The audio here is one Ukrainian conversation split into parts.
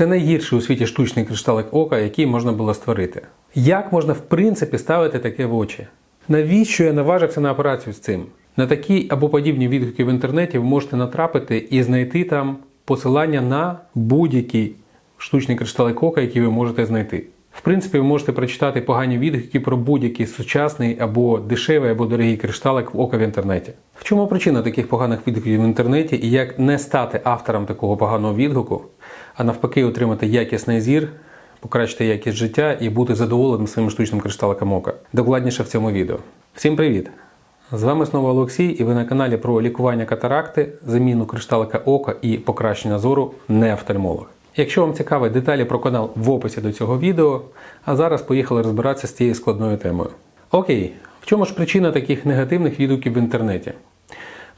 це найгірший у світі штучний кришталик ока, який можна було створити. Як можна в принципі ставити таке в очі? Навіщо я наважився на операцію з цим? На такі або подібні відгуки в інтернеті ви можете натрапити і знайти там посилання на будь-який штучний кришталик ока, який ви можете знайти. В принципі, ви можете прочитати погані відгуки про будь-який сучасний або дешевий, або дорогий кришталик в ока в інтернеті. В чому причина таких поганих відгуків в інтернеті і як не стати автором такого поганого відгуку, а навпаки, отримати якісний зір, покращити якість життя і бути задоволеним своїм штучним кришталиком ока. Докладніше в цьому відео. Всім привіт! З вами знову Олексій, і ви на каналі про лікування катаракти, заміну кришталика ока і покращення зору не офтальмолог. Якщо вам цікаві деталі про канал в описі до цього відео, а зараз поїхали розбиратися з цією складною темою. Окей, в чому ж причина таких негативних відгуків в інтернеті?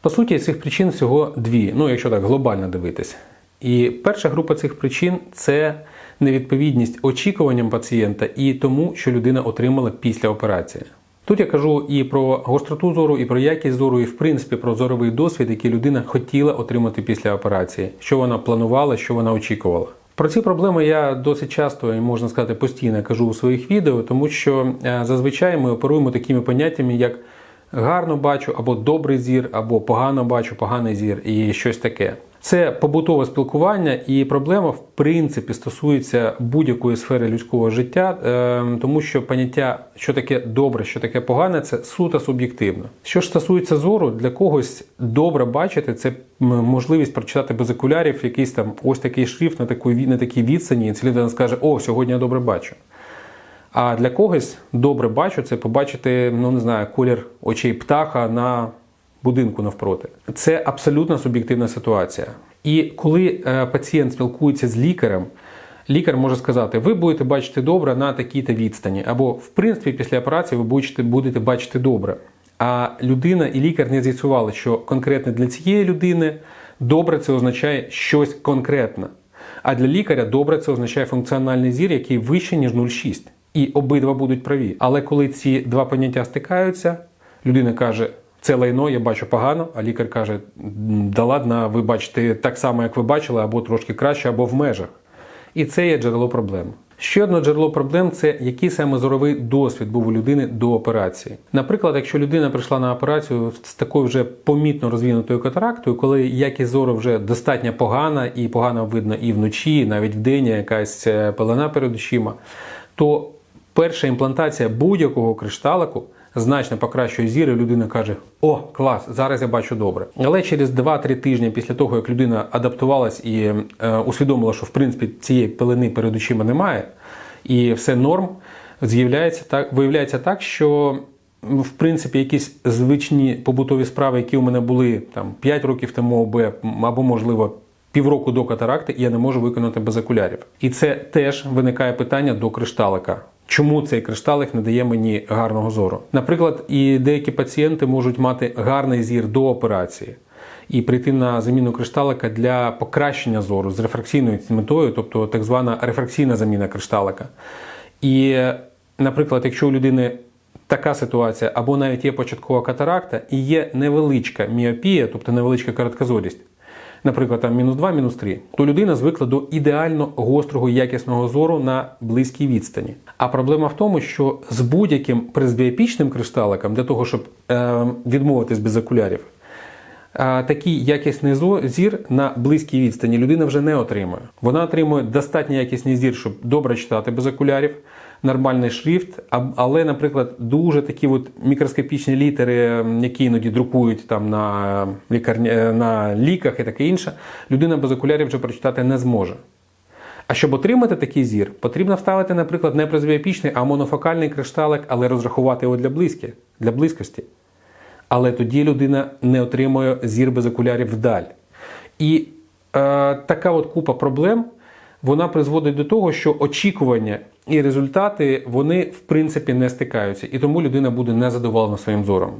По суті, цих причин всього дві, ну якщо так глобально дивитись. І перша група цих причин це невідповідність очікуванням пацієнта і тому, що людина отримала після операції. Тут я кажу і про гостроту зору, і про якість зору, і в принципі про зоровий досвід, який людина хотіла отримати після операції, що вона планувала, що вона очікувала. Про ці проблеми я досить часто і можна сказати постійно кажу у своїх відео, тому що е, зазвичай ми оперуємо такими поняттями, як гарно бачу, або добрий зір, або погано бачу, поганий зір і щось таке. Це побутове спілкування, і проблема в принципі стосується будь-якої сфери людського життя, е, тому що поняття, що таке добре, що таке погане, це суто суб'єктивно. Що ж стосується зору, для когось добре бачити це можливість прочитати без окулярів якийсь там ось такий шрифт на такій на такій відстані, і людина скаже: О, сьогодні я добре бачу. А для когось добре бачу це побачити, ну не знаю, колір очей птаха на будинку навпроти. Це абсолютно суб'єктивна ситуація. І коли е, пацієнт спілкується з лікарем, лікар може сказати: ви будете бачити добре на такій-то відстані, або в принципі після операції ви будете, будете бачити добре. А людина і лікар не з'ясували, що конкретно для цієї людини добре це означає щось конкретне. А для лікаря добре це означає функціональний зір, який вище, ніж 0,6. І обидва будуть праві. Але коли ці два поняття стикаються, людина каже, це лайно, я бачу погано, а лікар каже, да ладно, ви бачите так само, як ви бачили, або трошки краще, або в межах. І це є джерело проблем. Ще одне джерело проблем це який саме зоровий досвід був у людини до операції. Наприклад, якщо людина прийшла на операцію з такою вже помітно розвинутою катарактою, коли якість зору вже достатньо погана, і погано видно і вночі, і навіть вдень якась е, пелена перед очима, то перша імплантація будь-якого кришталику значно покращує зір, і людина каже: О, клас, зараз я бачу добре. Але через 2-3 тижні після того, як людина адаптувалась і е, усвідомила, що в принципі цієї пелени перед очима немає, і все норм, з'являється так, виявляється так, що в принципі якісь звичні побутові справи, які у мене були там 5 років тому, або, або можливо. Півроку до катаракти я не можу виконати без окулярів. І це теж виникає питання до кришталика. Чому цей кришталик не дає мені гарного зору? Наприклад, і деякі пацієнти можуть мати гарний зір до операції і прийти на заміну кришталика для покращення зору з рефракційною метою, тобто так звана рефракційна заміна кришталика. І, наприклад, якщо у людини така ситуація, або навіть є початкова катаракта і є невеличка міопія, тобто невеличка короткозорість, наприклад, там мінус 2, мінус 3, то людина звикла до ідеально гострого якісного зору на близькій відстані. А проблема в тому, що з будь-яким пресбіопічним кришталиком, для того, щоб е, відмовитись без окулярів, е, такий якісний зір на близькій відстані людина вже не отримує. Вона отримує достатньо якісний зір, щоб добре читати без окулярів, нормальний шрифт, але, наприклад, дуже такі от мікроскопічні літери, які іноді друкують там на, лікарні, е, на ліках і таке інше, людина без окулярів вже прочитати не зможе. А щоб отримати такий зір, потрібно вставити, наприклад, не презбіопічний, а монофокальний кришталик, але розрахувати його для близькі, для близькості. Але тоді людина не отримує зір без окулярів вдаль. І е, така от купа проблем вона призводить до того, що очікування і результати вони в принципі не стикаються, і тому людина буде незадоволена своїм зором.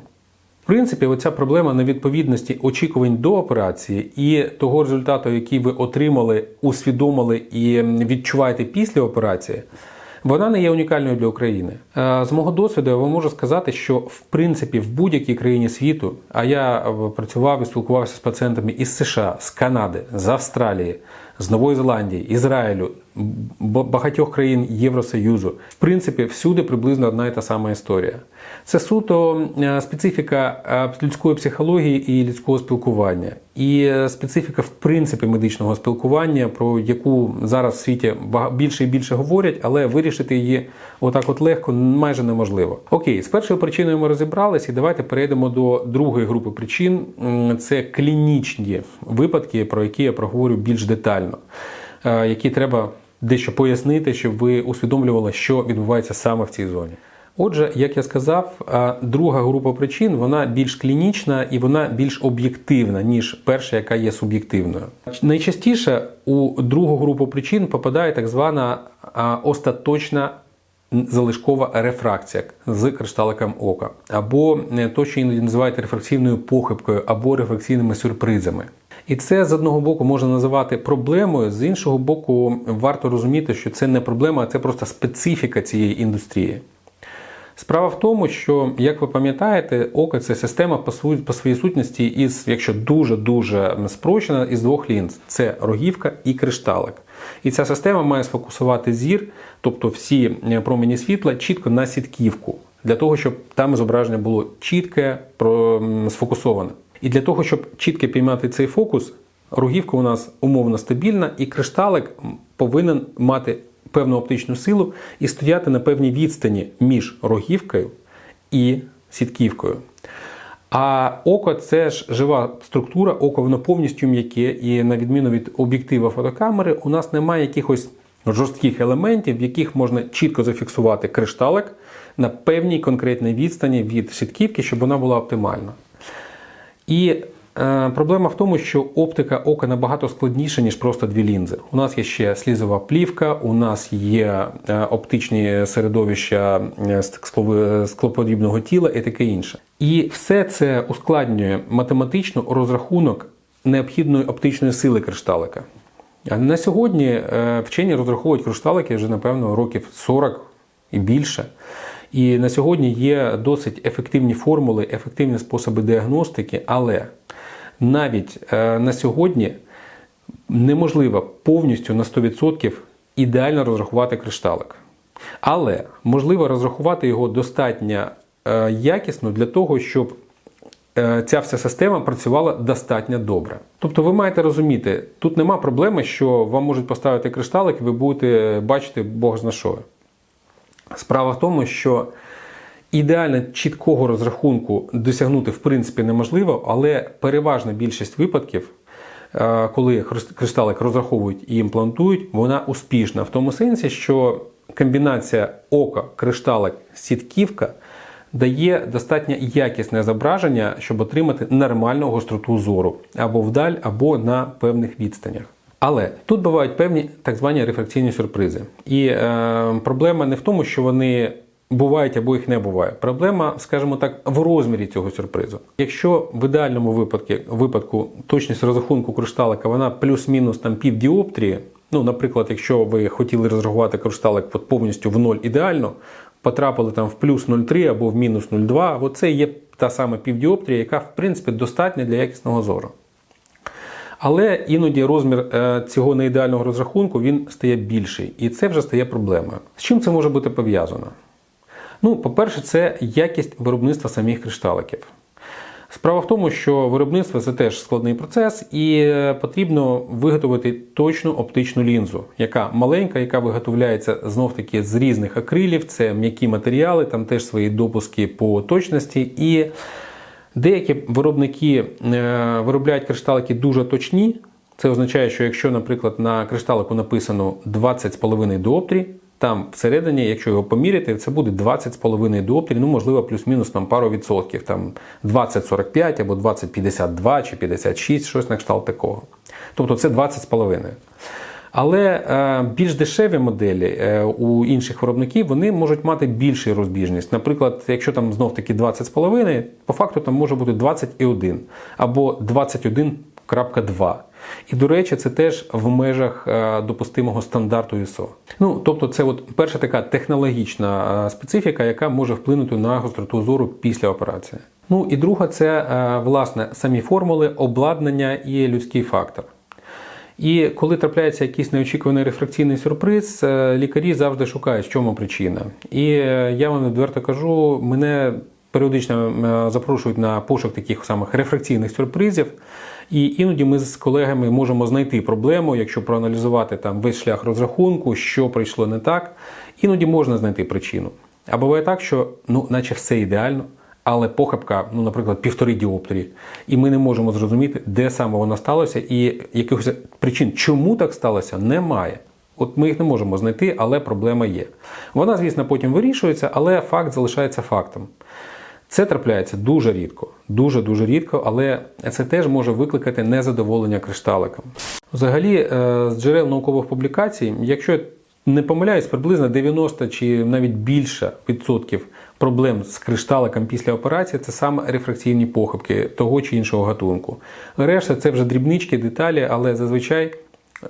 В принципі, оця проблема невідповідності очікувань до операції і того результату, який ви отримали, усвідомили і відчуваєте після операції, вона не є унікальною для України. Е, З мого досвіду я вам можу сказати, що в принципі в будь-якій країні світу, а я е, працював і спілкувався з пацієнтами із США, з Канади, з Австралії, з Нової Зеландії, Ізраїлю, багатьох країн Євросоюзу. В принципі, всюди приблизно одна і та сама історія. Це суто е, специфіка е, людської психології і людського спілкування, і е, специфіка в принципі медичного спілкування, про яку зараз в світі більше і більше говорять, але вирішити її отак от легко майже неможливо. Окей, з першою причиною ми розібрались, і давайте перейдемо до другої групи причин. Це клінічні випадки, про які я проговорю більш детально, які треба дещо пояснити, щоб ви усвідомлювали, що відбувається саме в цій зоні. Отже, як я сказав, друга група причин вона більш клінічна і вона більш об'єктивна, ніж перша, яка є суб'єктивною. Найчастіше у другу групу причин попадає так звана остаточна залишкова рефракція з кришталиком ока, або е, то, що іноді називають рефракційною похибкою, або рефракційними сюрпризами. І це з одного боку можна називати проблемою, з іншого боку, варто розуміти, що це не проблема, а це просто специфіка цієї індустрії. Справа в тому, що, як ви пам'ятаєте, око це система по своїй сутності із, якщо дуже-дуже спрощена, із двох лінз: це рогівка і кришталик. І ця система має сфокусувати зір, тобто всі е, промені світла, чітко на сітківку, для того, щоб там зображення було чітке, сфокусоване. І для того, щоб чітко піймати цей фокус, рогівка у нас умовно стабільна, і кришталик повинен мати певну оптичну силу і стояти на певній відстані між рогівкою і сітківкою. А око це ж жива структура, око воно повністю м'яке, і на відміну від об'єктива фотокамери, у нас немає якихось жорстких елементів, в яких можна чітко зафіксувати кришталик на певній конкретній відстані від сітківки, щоб вона була оптимальна. І е, проблема в тому, що оптика ока набагато складніша, ніж просто дві лінзи. У нас є ще слізова плівка, у нас є е, оптичні середовища е, склоподібного тіла і таке інше. І все це ускладнює математично розрахунок необхідної оптичної сили кришталика. На сьогодні е, вчені розраховують кришталики вже, напевно, років 40 і більше. І на сьогодні є досить ефективні формули, ефективні способи діагностики, але навіть е, на сьогодні неможливо повністю на 100% ідеально розрахувати кришталик. Але можливо розрахувати його достатньо е, якісно для того, щоб е, ця вся система працювала достатньо добре. Тобто ви маєте розуміти, тут нема проблеми, що вам можуть поставити кришталик, і ви будете бачити Бог зна що. Справа в тому, що ідеально чіткого розрахунку досягнути в принципі неможливо, але переважна більшість випадків, е, коли кришталик розраховують і імплантують, вона успішна в тому сенсі, що комбінація ока, кришталик, сітківка дає достатньо якісне зображення, щоб отримати нормальну гостроту зору або вдаль, або на певних відстанях. Але тут бувають певні так звані рефракційні сюрпризи. І е, проблема не в тому, що вони бувають або їх не буває. Проблема, скажімо так, в розмірі цього сюрпризу. Якщо в ідеальному випадку, випадку точність розрахунку кришталика вона плюс-мінус там пів ну, наприклад, якщо ви хотіли розрахувати кришталик повністю в ноль ідеально, потрапили там в плюс 0,3 або в мінус 0,2, от це є та сама півдіоптрія, яка в принципі достатня для якісного зору. Але іноді розмір е, цього неідеального розрахунку він стає більший, і це вже стає проблемою. З чим це може бути пов'язано? Ну, по-перше, це якість виробництва самих кришталиків. Справа в тому, що виробництво це теж складний процес, і е, потрібно виготовити точну оптичну лінзу, яка маленька, яка виготовляється знов таки з різних акрилів, це м'які матеріали, там теж свої допуски по точності. І деякі виробники е, виробляють кришталики дуже точні. Це означає, що якщо, наприклад, на кришталику написано 20,5 діоптрій, там всередині, якщо його поміряти, це буде 20,5 діоптрій, ну можливо, плюс-мінус там пару відсотків, там 20,45 або 20,52 чи 56, щось на кшталт такого. Тобто це 20,5. Але е, більш дешеві моделі е, у інших виробників вони можуть мати більшу розбіжність. Наприклад, якщо там знов таки 20,5, по факту там може бути 21 або 21,2. І, до речі, це теж в межах е, допустимого стандарту ISO. Ну, тобто, це от перша така технологічна специфіка, яка може вплинути на гостроту зору після операції. Ну і друга це власне самі формули, обладнання і людський фактор. І коли трапляється якийсь неочікуваний рефракційний сюрприз, е, лікарі завжди шукають, в чому причина. І е, я вам відверто кажу, мене періодично е, запрошують на пошук таких самих рефракційних сюрпризів. І іноді ми з колегами можемо знайти проблему, якщо проаналізувати там весь шлях розрахунку, що прийшло не так. Іноді можна знайти причину. А буває так, що ну, наче все ідеально, але похибка, ну, наприклад, півтори діоптрії, і ми не можемо зрозуміти, де саме воно сталося, і якихось причин, чому так сталося, немає. От ми їх не можемо знайти, але проблема є. Вона, звісно, потім вирішується, але факт залишається фактом. Це трапляється дуже рідко, дуже дуже рідко, але це теж може викликати незадоволення кришталиком. Взагалі, е, з джерел наукових публікацій, якщо не помиляюсь, приблизно 90 чи навіть більше відсотків проблем з кришталиком після операції це саме рефракційні похибки того чи іншого гатунку. Решта це вже дрібнички, деталі, але зазвичай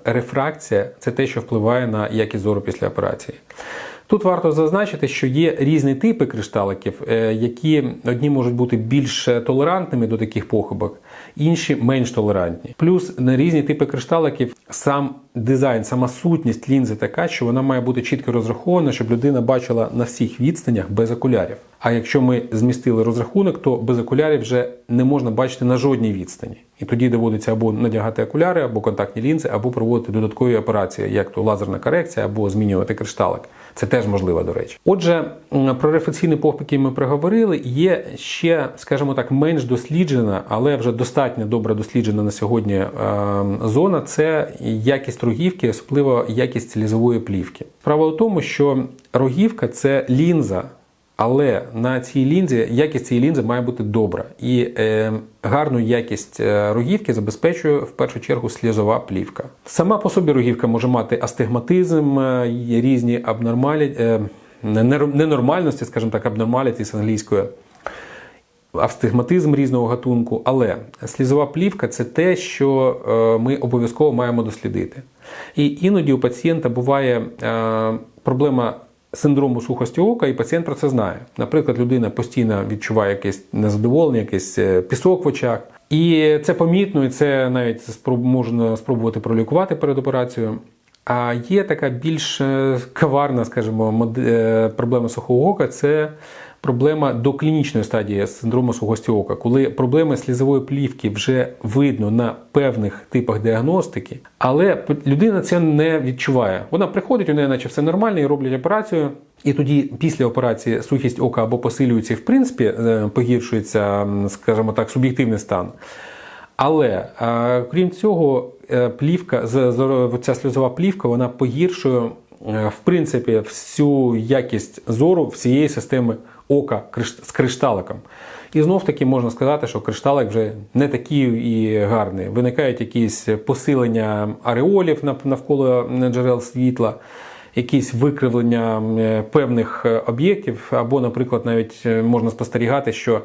рефракція це те, що впливає на якість зору після операції. Тут варто зазначити, що є різні типи кришталиків, е, які одні можуть бути більш толерантними до таких похибок, інші менш толерантні. Плюс на різні типи кришталиків сам дизайн, сама сутність лінзи така, що вона має бути чітко розрахована, щоб людина бачила на всіх відстанях без окулярів. А якщо ми змістили розрахунок, то без окулярів вже не можна бачити на жодній відстані. І тоді доводиться або надягати окуляри, або контактні лінзи, або проводити додаткові операції, як то лазерна корекція, або змінювати кришталик. Це теж можливо, до речі. Отже, про рефлексійні похибки ми проговорили. Є ще, скажімо так, менш досліджена, але вже достатньо добре досліджена на сьогодні е, зона це якість рогівки, особливо якість лізової плівки. Справа в тому, що рогівка це лінза. Але на цій лінзі якість цієї лінзи має бути добра. І е, гарну якість е, рогівки забезпечує в першу чергу слізова плівка. Сама по собі рогівка може мати астигматизм, е, різні абнормалі, е, ненормальності, скажімо так, абнормаліті з англійської. Астигматизм різного гатунку, але слізова плівка це те, що е, ми обов'язково маємо дослідити. І іноді у пацієнта буває проблема синдрому сухості ока, і пацієнт про це знає. Наприклад, людина постійно відчуває якесь незадоволення, якийсь е, пісок в очах. І це помітно, і це навіть можна спробувати пролікувати перед операцією. А є така більш е, коварна, скажімо, е, проблема сухого ока це проблема до клінічної стадії синдрому сухості ока, коли проблеми слізової плівки вже видно на певних типах діагностики, але людина це не відчуває. Вона приходить, у неї наче все нормально, і роблять операцію. І тоді після операції сухість ока або посилюється, і в принципі е, погіршується, скажімо так, суб'єктивний стан. Але е, крім цього, е, плівка, ця сльозова плівка, вона погіршує в принципі всю якість зору всієї системи ока з кришталиком. І знов таки можна сказати, що кришталик вже не такий і гарний. Виникають якісь посилення ареолів навколо джерел світла, якісь викривлення певних об'єктів, або, наприклад, навіть е, можна спостерігати, що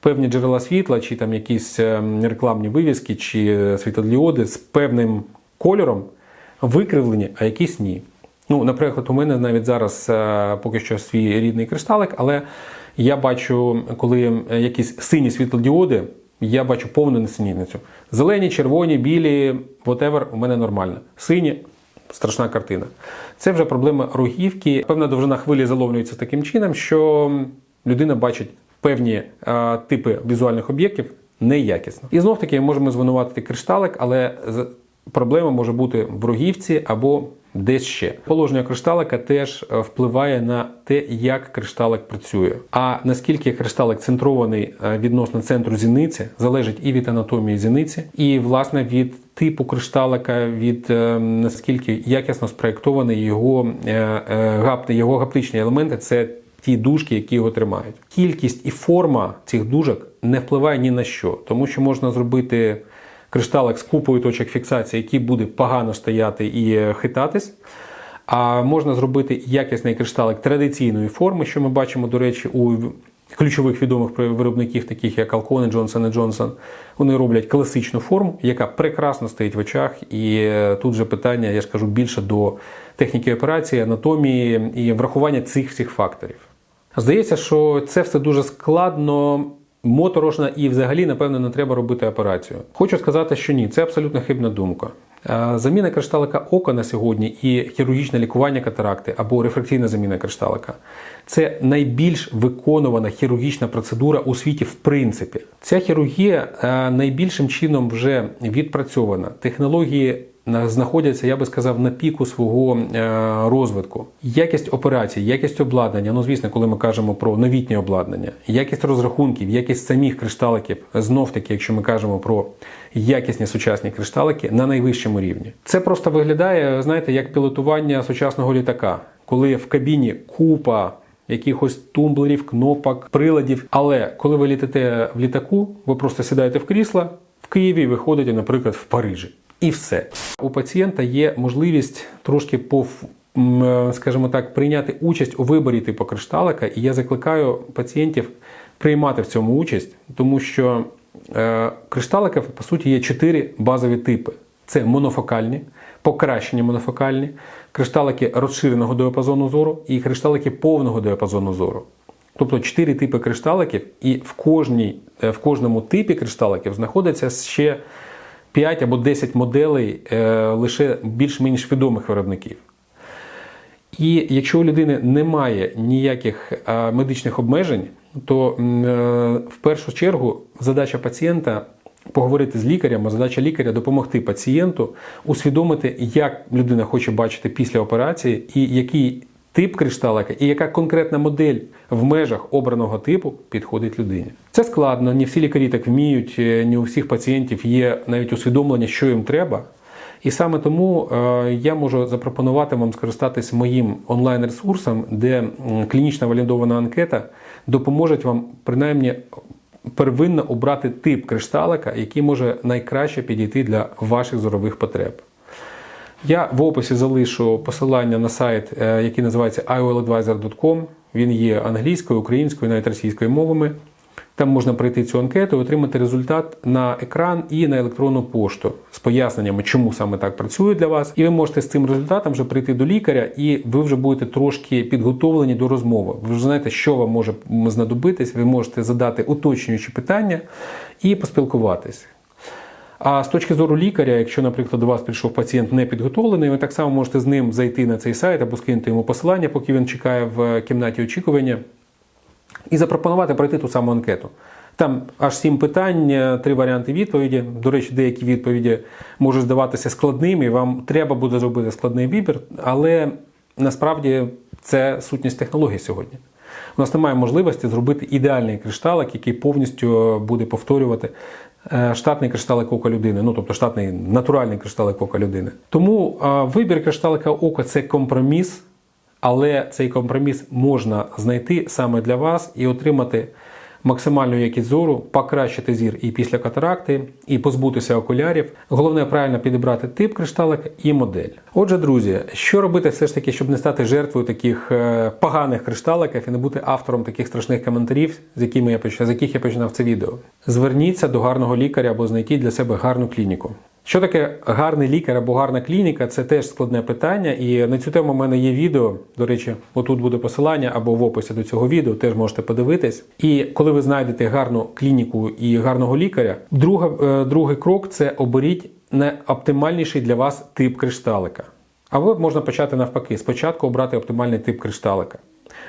певні джерела світла, чи там якісь е, рекламні вивіски, чи е, світлодіоди з певним кольором викривлені, а якісь ні. Ну, наприклад, у мене навіть зараз е, поки що свій рідний кришталик, але я бачу, коли якісь сині світлодіоди, я бачу повну несенітницю. Зелені, червоні, білі, whatever, у мене нормально. Сині страшна картина. Це вже проблема рогівки. Певна довжина хвилі заловлюється таким чином, що людина бачить певні е, типи візуальних об'єктів неякісно. І знов таки можемо звинуватити кришталик, але проблема може бути в рогівці або десь ще. Положення кришталика теж е, впливає на те, як кришталик працює. А наскільки кришталик центрований е, відносно центру зіниці, залежить і від анатомії зіниці, і власне від типу кришталика, від е, наскільки якісно спроєктований його, е, його гаптичні елементи. Це ті дужки, які його тримають. Кількість і форма цих дужок не впливає ні на що, тому що можна зробити кришталик з купою точок фіксації, який буде погано стояти і е, хитатись. А можна зробити якісний кришталик традиційної форми, що ми бачимо, до речі, у ключових відомих виробників, таких як Alcon, Johnson Johnson. Вони роблять класичну форму, яка прекрасно стоїть в очах. І е, тут же питання, я ж кажу, більше до техніки операції, анатомії і врахування цих всіх факторів. Здається, що це все дуже складно, моторошно і взагалі, напевно, не треба робити операцію. Хочу сказати, що ні, це абсолютно хибна думка. Е, Заміна кришталика ока на сьогодні і хірургічне лікування катаракти або рефракційна заміна кришталика це найбільш виконувана хірургічна процедура у світі в принципі. Ця хірургія е, найбільшим чином вже відпрацьована. Технології знаходяться, я би сказав, на піку свого е, розвитку. Якість операцій, якість обладнання. Ну, звісно, коли ми кажемо про новітнє обладнання, якість розрахунків, якість самих кришталиків, знов таки, якщо ми кажемо про якісні сучасні кришталики на найвищому рівні. Це просто виглядає, знаєте, як пілотування сучасного літака, коли в кабіні купа якихось тумблерів, кнопок, приладів. Але коли ви літите в літаку, ви просто сідаєте в крісло в Києві і виходите, наприклад, в Парижі. І все. У пацієнта є можливість трошки пов. м, Скажімо так, прийняти участь у виборі типу кришталика, і я закликаю пацієнтів приймати в цьому участь, тому що е, кришталиків, по суті, є чотири базові типи: це монофокальні, покращені монофокальні, кришталики розширеного діапазону зору і кришталики повного діапазону зору. Тобто чотири типи кришталиків, і в, кожній, е, в кожному типі кришталиків знаходиться ще 5 або 10 моделей е, лише більш-менш відомих виробників. І якщо у людини немає ніяких е, медичних обмежень, то е, в першу чергу задача пацієнта поговорити з лікарем, а задача лікаря допомогти пацієнту усвідомити, як людина хоче бачити після операції, і який тип кришталика, і яка конкретна модель в межах обраного типу підходить людині. Це складно, не всі лікарі так вміють, е, не у всіх пацієнтів є навіть усвідомлення, що їм треба. І саме тому е, я можу запропонувати вам скористатись моїм онлайн-ресурсом, де клінічна валідована анкета допоможе вам принаймні первинно обрати тип кришталика, який може найкраще підійти для ваших зорових потреб. Я в описі залишу посилання на сайт, е, який називається ioladvisor.com. Він є англійською, українською, навіть російською мовами. Там можна пройти цю анкету і отримати результат на екран і на електронну пошту з поясненнями, чому саме так працює для вас. І ви можете з цим результатом вже прийти до лікаря, і ви вже будете трошки підготовлені до розмови. Ви вже знаєте, що вам може знадобитись. Ви можете задати уточнюючі питання і поспілкуватись. А з точки зору лікаря, якщо, наприклад, до вас прийшов пацієнт не підготовлений, ви так само можете з ним зайти на цей сайт або скинути йому посилання, поки він чекає в кімнаті очікування, і запропонувати пройти ту саму анкету. Там аж сім питань, е, три варіанти відповіді. До речі, деякі відповіді можуть здаватися складними, вам треба буде зробити складний вибір, але насправді це сутність технологій сьогодні. У нас немає можливості зробити ідеальний кришталик, який повністю буде повторювати е, штатний кришталик ока людини, ну тобто штатний натуральний кришталик ока людини. Тому е, вибір кришталика ока це компроміс, але цей компроміс можна знайти саме для вас і отримати максимальну якість зору, покращити зір і після катаракти, і позбутися окулярів. Головне правильно підібрати тип кришталика і модель. Отже, друзі, що робити все ж таки, щоб не стати жертвою таких е, поганих кришталиків і не бути автором таких страшних коментарів, з якими я з яких я починав це відео. Зверніться до гарного лікаря або знайдіть для себе гарну клініку. Що таке гарний лікар або гарна клініка? Це теж складне питання, і на цю тему в мене є відео. До речі, отут буде посилання або в описі до цього відео, теж можете подивитись. І коли ви знайдете гарну клініку і гарного лікаря, друга, е, другий крок це оберіть найоптимальніший для вас тип кришталика. Або можна почати навпаки: спочатку обрати оптимальний тип кришталика,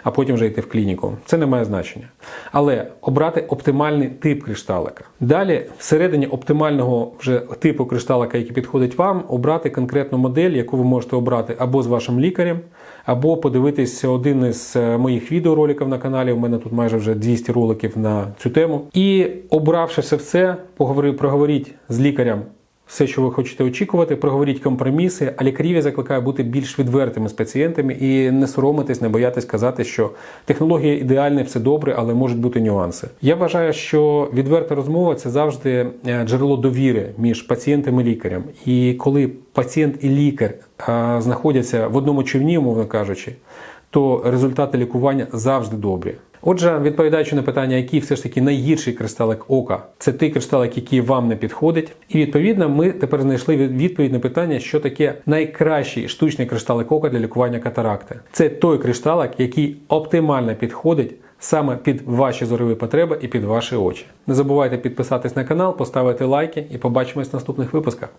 а потім вже йти в клініку. Це не має значення. Але обрати оптимальний тип кришталика. Далі, всередині оптимального вже типу кришталика, який підходить вам, обрати конкретну модель, яку ви можете обрати або з вашим лікарем, або подивитись один із е, моїх відеороликів на каналі. У мене тут майже вже 200 роликів на цю тему. І обравши все, поговори- проговоріть з лікарем все, що ви хочете очікувати, проговоріть компроміси, а лікарів я закликаю бути більш відвертими з пацієнтами і не соромитись, не боятись казати, що технологія ідеальна, все добре, але можуть бути нюанси. Я вважаю, що відверта розмова це завжди е, джерело довіри між пацієнтом і лікарем. І коли пацієнт і лікар е, знаходяться в одному човні, умовно кажучи, то результати лікування завжди добрі. Отже, відповідаючи на питання, який все ж таки найгірший кристалик ока, це той кристалик, який вам не підходить. І відповідно, ми тепер знайшли відповідь на питання, що таке найкращий штучний кристалик ока для лікування катаракти. Це той кришталик, який оптимально підходить саме під ваші зорові потреби і під ваші очі. Не забувайте підписатись на канал, поставити лайки і побачимось в наступних випусках.